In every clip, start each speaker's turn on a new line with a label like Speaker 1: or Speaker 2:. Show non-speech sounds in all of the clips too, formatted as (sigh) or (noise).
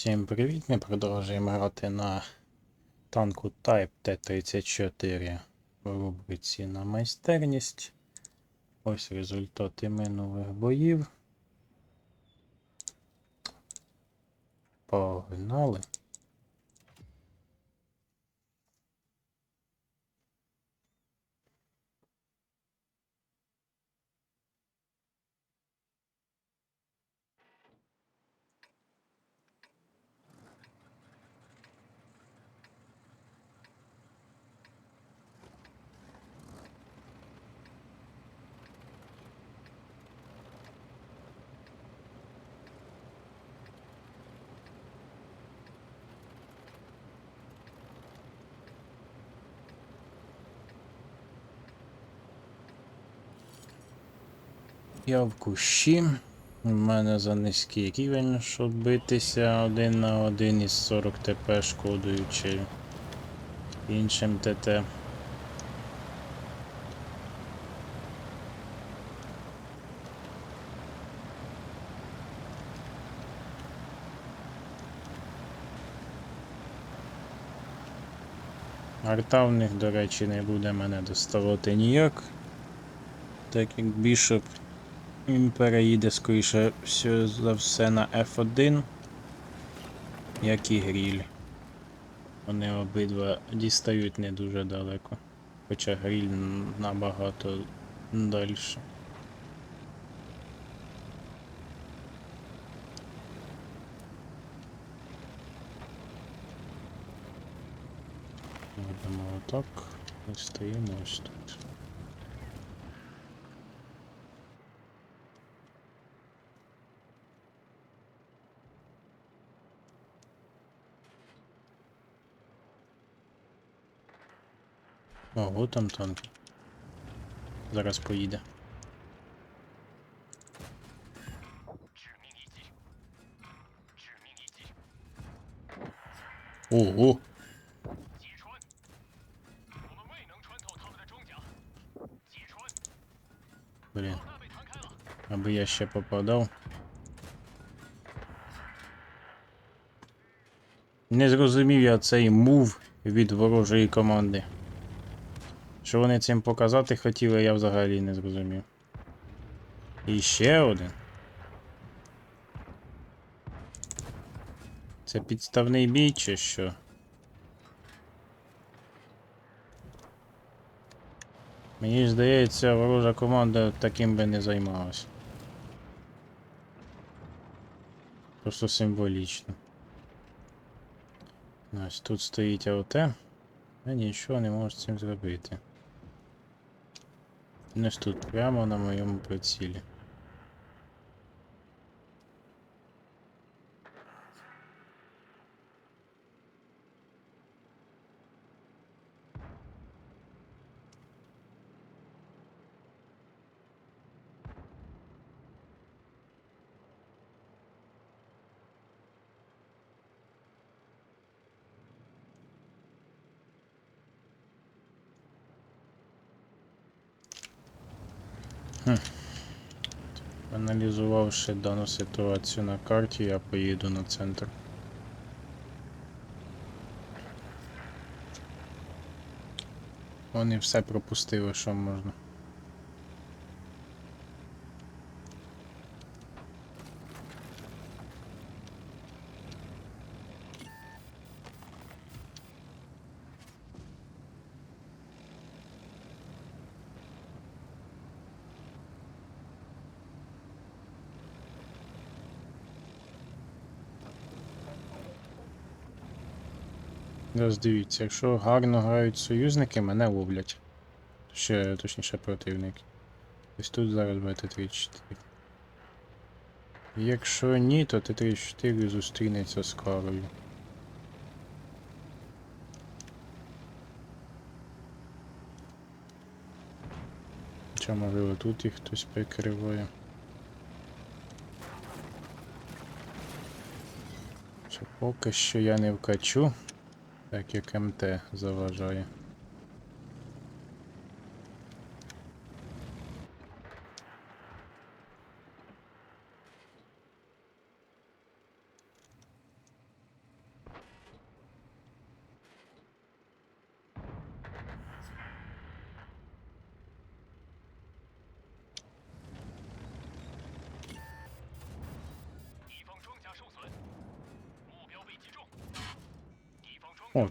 Speaker 1: Всім привіт! Ми продовжуємо грати на танку Type T-34 в рубриці на майстерність. Ось результати минулих боїв. Погнали. Я в кущі. У мене за низький рівень, щоб битися один на один із 40 ТП, шкодуючи іншим ТТ. Арта в них, до речі, не буде мене доставати ніяк. Так як Бішоп він переїде скоріше все за все на F1, як і гріль. Вони обидва дістають не дуже далеко. Хоча гріль набагато далі. Робимо отак і стоїмо ось тут. О, от там танк. Зараз поїде. Ого! Блін. Аби я ще попадав. Не зрозумів я цей мув від ворожої команди. Що вони цим показати хотіли, я взагалі не зрозумів. І ще один. Це підставний бій чи що? Мені здається, ворожа команда таким би не займалась. Просто символічно. Ось тут стоїть АОТ. Я нічого не можу з цим зробити. Він ось тут, прямо на моєму прицілі. Аналізувавши дану ситуацію на карті, я поїду на центр. Вони все пропустили, що можна. Зараз дивіться, якщо гарно грають союзники, мене ловлять. Ще точніше противники. Ось тут зараз буде Т-34. Якщо ні, то Т-34 зустрінеться з карою. Чи можливо тут їх хтось прикриває. Поки що я не вкачу. Так як МТ заважає.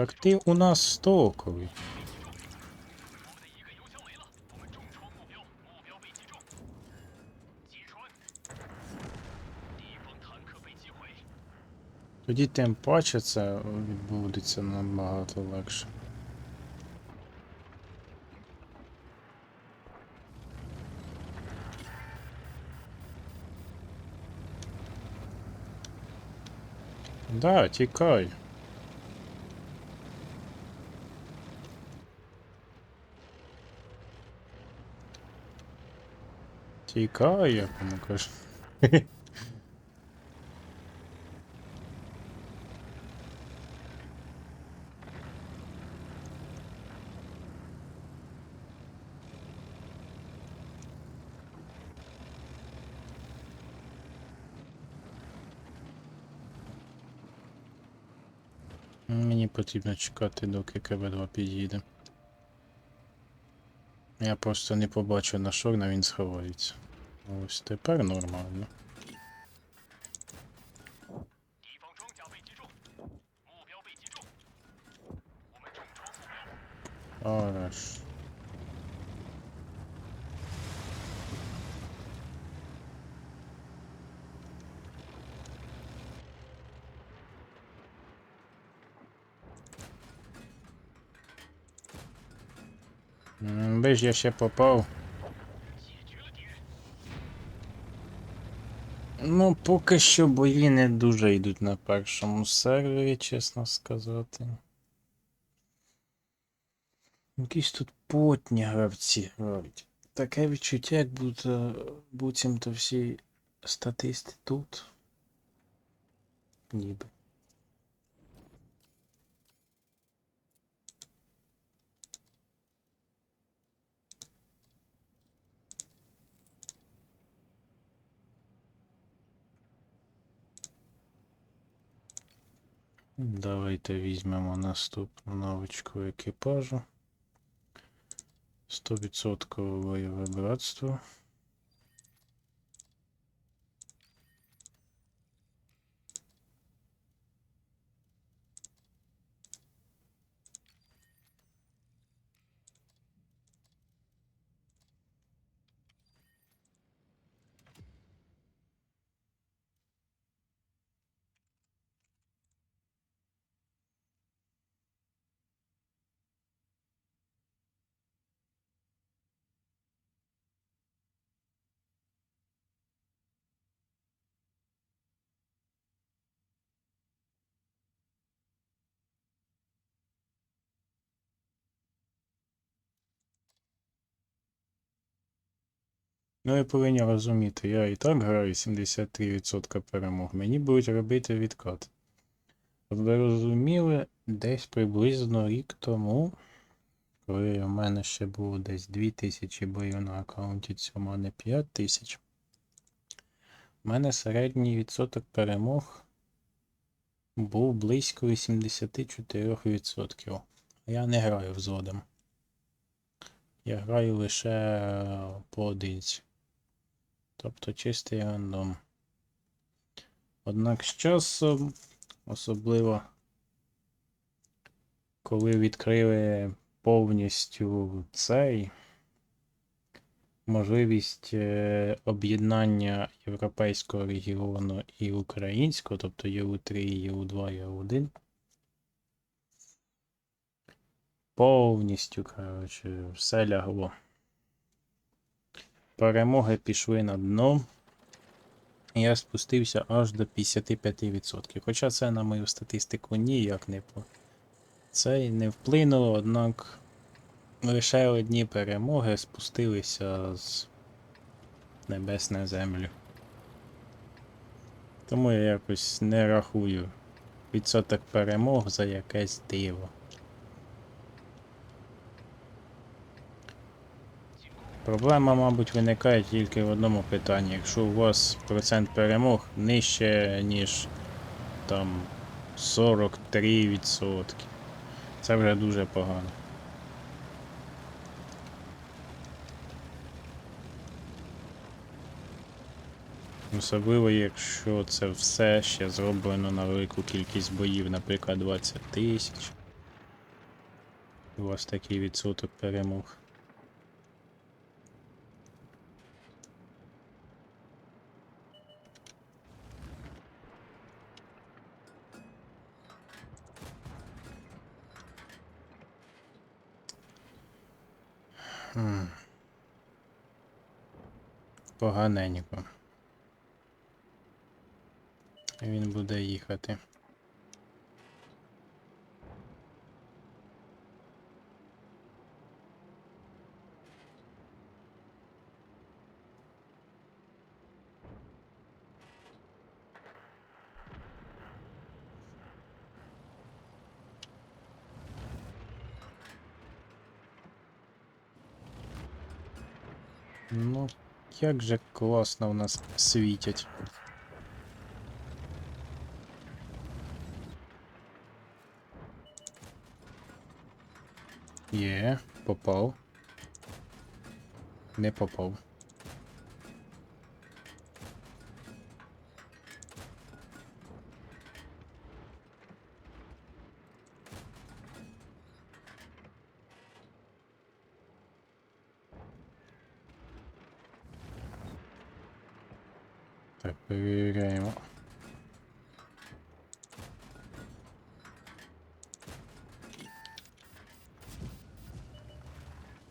Speaker 1: Так ты у нас стоковий. Тоді тим паче це відбудеться набагато легше. Да, тікай. Тікай, я кому кажу. Мені потрібно чекати, доки КБ-2 під'їде. Я просто не побачу на шорна, він сховається. Ось тепер нормально.
Speaker 2: 敌
Speaker 1: Би ж я ще попав. Ну, поки що бої не дуже йдуть на першому сервері, чесно сказати. Якісь тут потні гравці грають. Таке відчуття, як будто буцімто всі статисти тут. Ніби. Давайте візьмемо наступну навичку екіпажу. 100% бойове братство. Ну, ви повинні розуміти, я і так граю 73% перемог. Мені будуть робити відкат. Ви розуміли, десь приблизно рік тому, коли у мене ще було десь 2000 боїв на аккаунті, цьому а не 5000, у мене середній відсоток перемог був близько 84%. Я не граю взводом. Я граю лише поодинці. Тобто чистий рандом. Однак з часом, особливо коли відкрили повністю цей можливість е, об'єднання Європейського регіону і українського, тобто ЄУ3, ЄУ2, ЄУ1. Повністю, коротше, все лягло. Перемоги пішли на дно. Я спустився аж до 55%. Хоча це на мою статистику ніяк не по. Це не вплинуло, однак лише одні перемоги спустилися з небес на землю. Тому я якось не рахую відсоток перемог за якесь диво. Проблема, мабуть, виникає тільки в одному питанні. Якщо у вас процент перемог нижче, ніж там 43%. Це вже дуже погано. Особливо, якщо це все ще зроблено на велику кількість боїв, наприклад, 20 тисяч. у вас такий відсоток перемог. Поганенько. Він буде їхати. Ну, як же класно в нас світять. Є, попав. Не попав. Так, перевіряємо.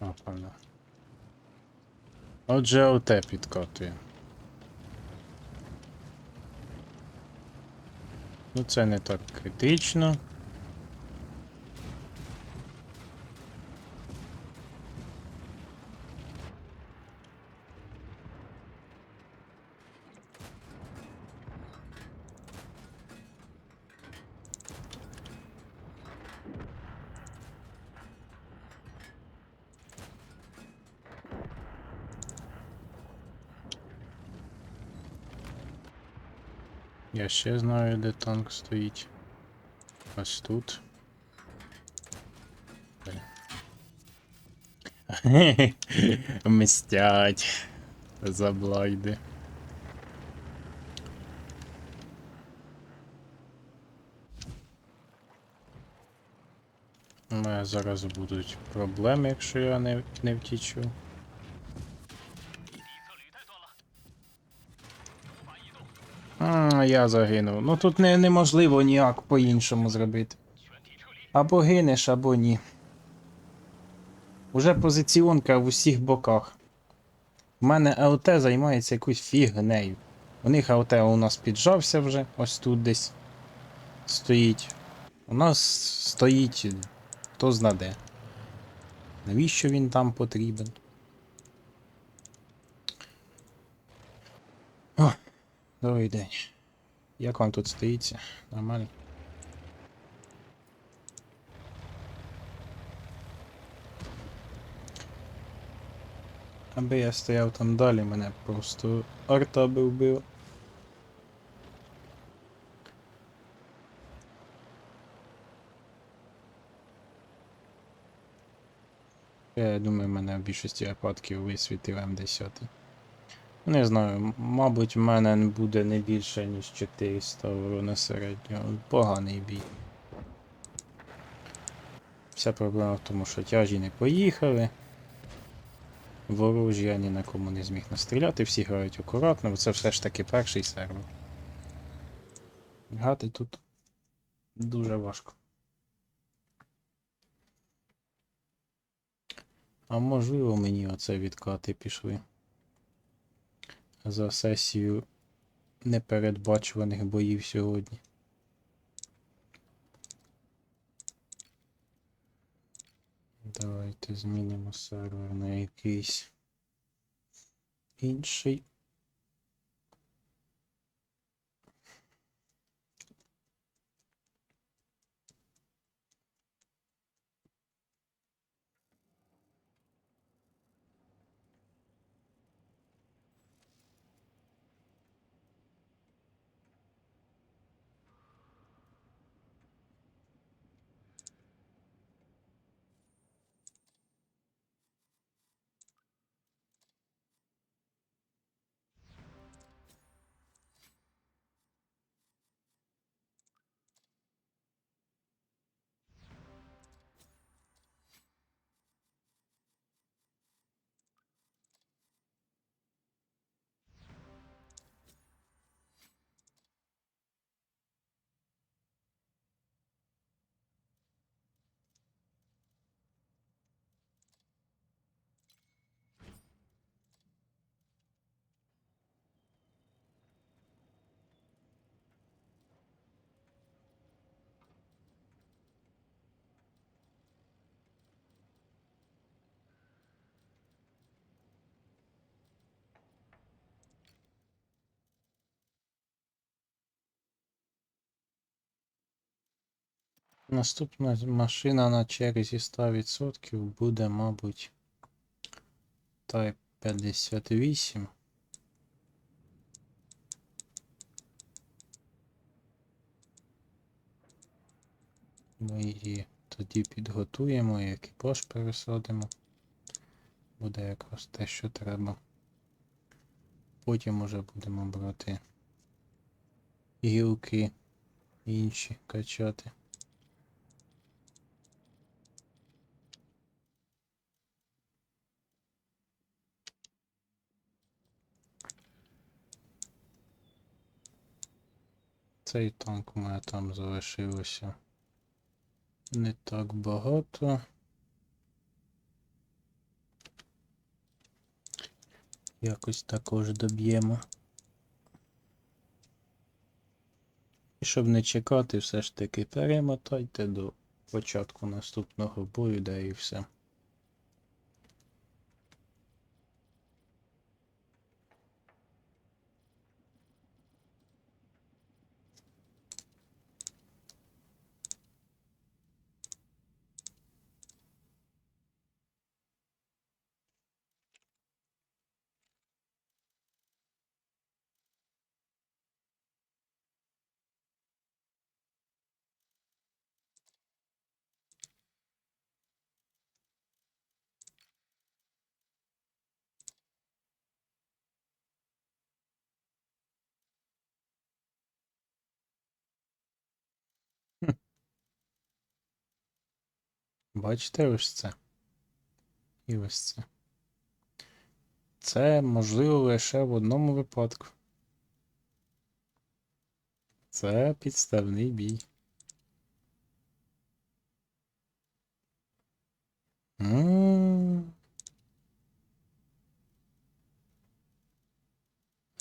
Speaker 1: Опана. Отже, ОТ підкатує. Ну це не так критично. Я ще знаю, де танк стоїть. Ось тут. (laughs) Мстять. Заблайди. У мене зараз будуть проблеми, якщо я не, не втічу. А, я загинув. Ну тут не, неможливо ніяк по-іншому зробити. Або гинеш, або ні. Уже позиціонка в усіх боках. У мене АОТ займається якоюсь фігнею. У них АОТ у нас піджався вже, ось тут десь стоїть. У нас стоїть хто зна де. Навіщо він там потрібен? О, добрий день. Як вам тут стоїться? Нормально? Аби я стояв там далі, мене просто арта би вбила. Я думаю, мене в більшості випадків висвітив М10. Не знаю, мабуть, в мене буде не більше, ніж 400 урона середнього. Поганий бій. Вся проблема в тому, що тяжі не поїхали. Ворожі я ні на кому не зміг настріляти, всі грають акуратно, бо це все ж таки перший сервер. Грати тут дуже важко. А можливо мені оце відкати пішли. За сесію непередбачуваних боїв сьогодні. Давайте змінимо сервер на якийсь інший. Наступна машина на черзі 100% буде, мабуть, Type 58. Ми її тоді підготуємо і екіпаж пересадимо. Буде якраз те, що треба. Потім уже будемо брати гілки інші качати. Цей танк у мене там залишилося не так багато. Якось також доб'ємо. І щоб не чекати, все ж таки перемотайте до початку наступного бою, да і все. Бачите ось це? І ось це. Це можливо лише в одному випадку. Це підставний бій. М.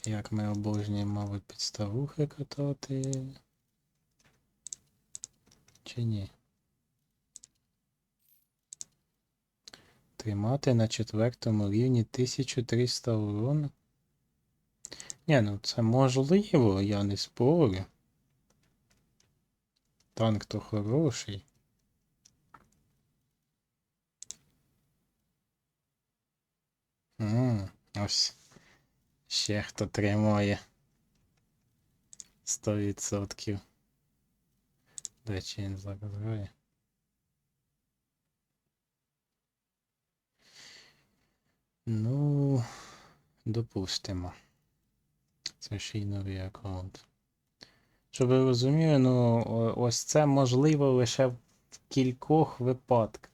Speaker 1: Як ми обожнюємо, мабуть, підставухи катати. Чи ні? Тримати на четвертому рівні 1300 урону. Ні, ну це можливо, я не спорю. Танк то хороший. М, ось. Ще хто тримає. 100%. Де чи він зараз грає? Ну, допустимо. Це ще й новий аккаунт. Щоб ви розуміли, ну ось це можливо лише в кількох випадках.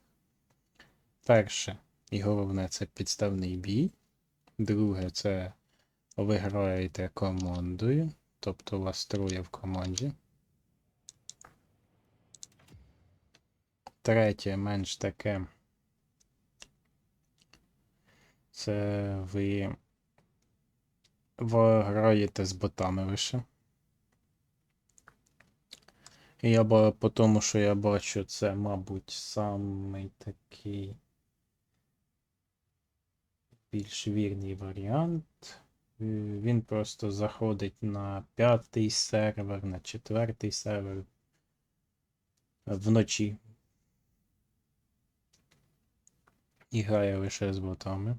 Speaker 1: Перше, і головне, це підставний бій. Друге, це ви граєте командою, тобто у вас троє в команді. Третє, менш таке. Це ви, граєте з ботами лише. І я по тому, що я бачу, це, мабуть, самий такий більш вірний варіант. Він просто заходить на п'ятий сервер, на четвертий сервер вночі. І грає лише з ботами.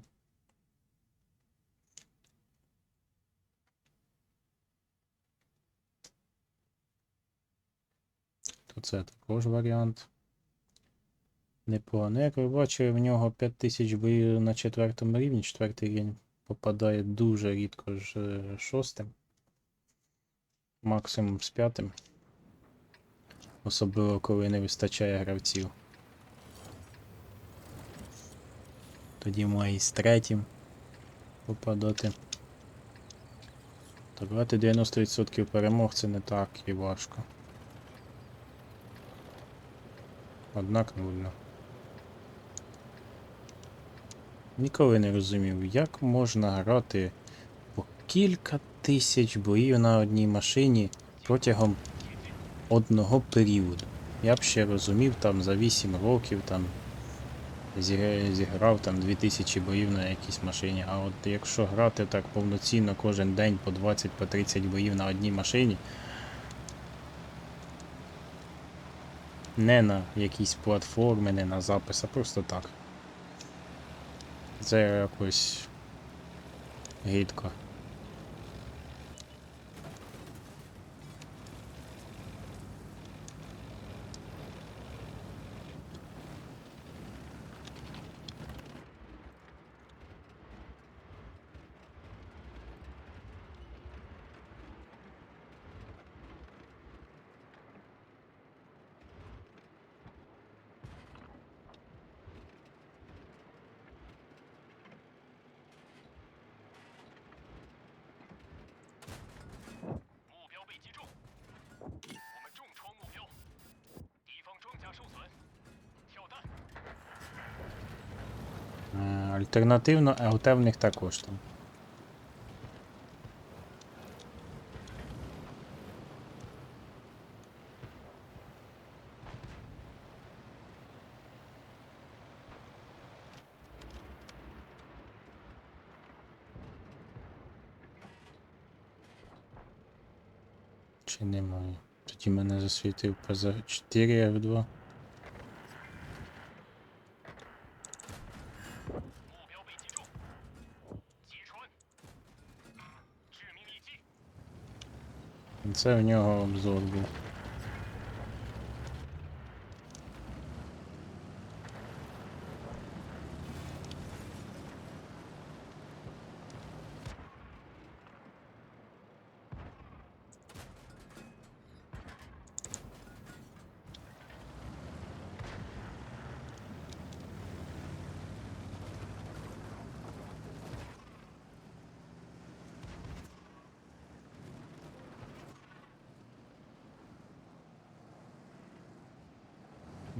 Speaker 1: То це також варіант. Непогано. Як ви бачили, в нього 5000 боїв на четвертому рівні. Четвертий рівень попадає дуже рідко з е, шостим. Максимум з п'ятим. Особливо коли не вистачає гравців. Тоді має і з третім попадати. Брати 90% перемог це не так і важко. Однак нудно. Ніколи не розумів, як можна грати по кілька тисяч боїв на одній машині протягом одного періоду. Я б ще розумів там за 8 років там зіграв там 2000 боїв на якійсь машині. А от якщо грати так повноцінно кожен день по 20 по 30 боїв на одній машині, Не на якісь платформи, не на запис, а просто так. Це якось гидко. Альтернативно, ЛТ в них також там. Чи немає? Тоді мене засвітив ПЗ-4 F2. Це в нього обзор був.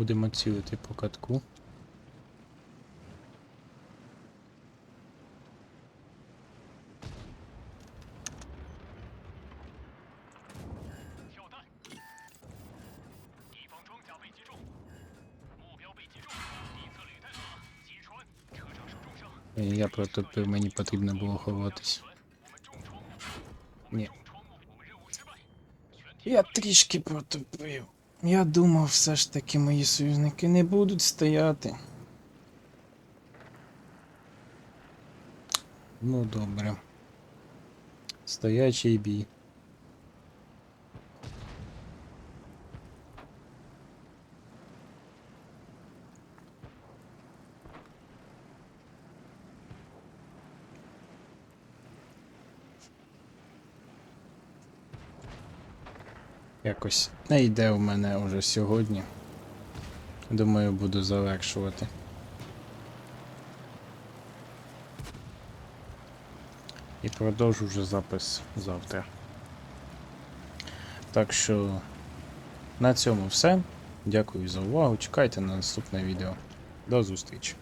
Speaker 1: будемо цілити по катку. Е, я протопив, мені потрібно було ховатись. Ні. Я трішки протопив. Я думав, все ж таки мої союзники не будуть стояти. Ну, добре. Стоячий бій. Якось не йде в мене уже сьогодні. Думаю, буду завершувати. І продовжу вже запис завтра. Так що на цьому все. Дякую за увагу. Чекайте на наступне відео. До зустрічі!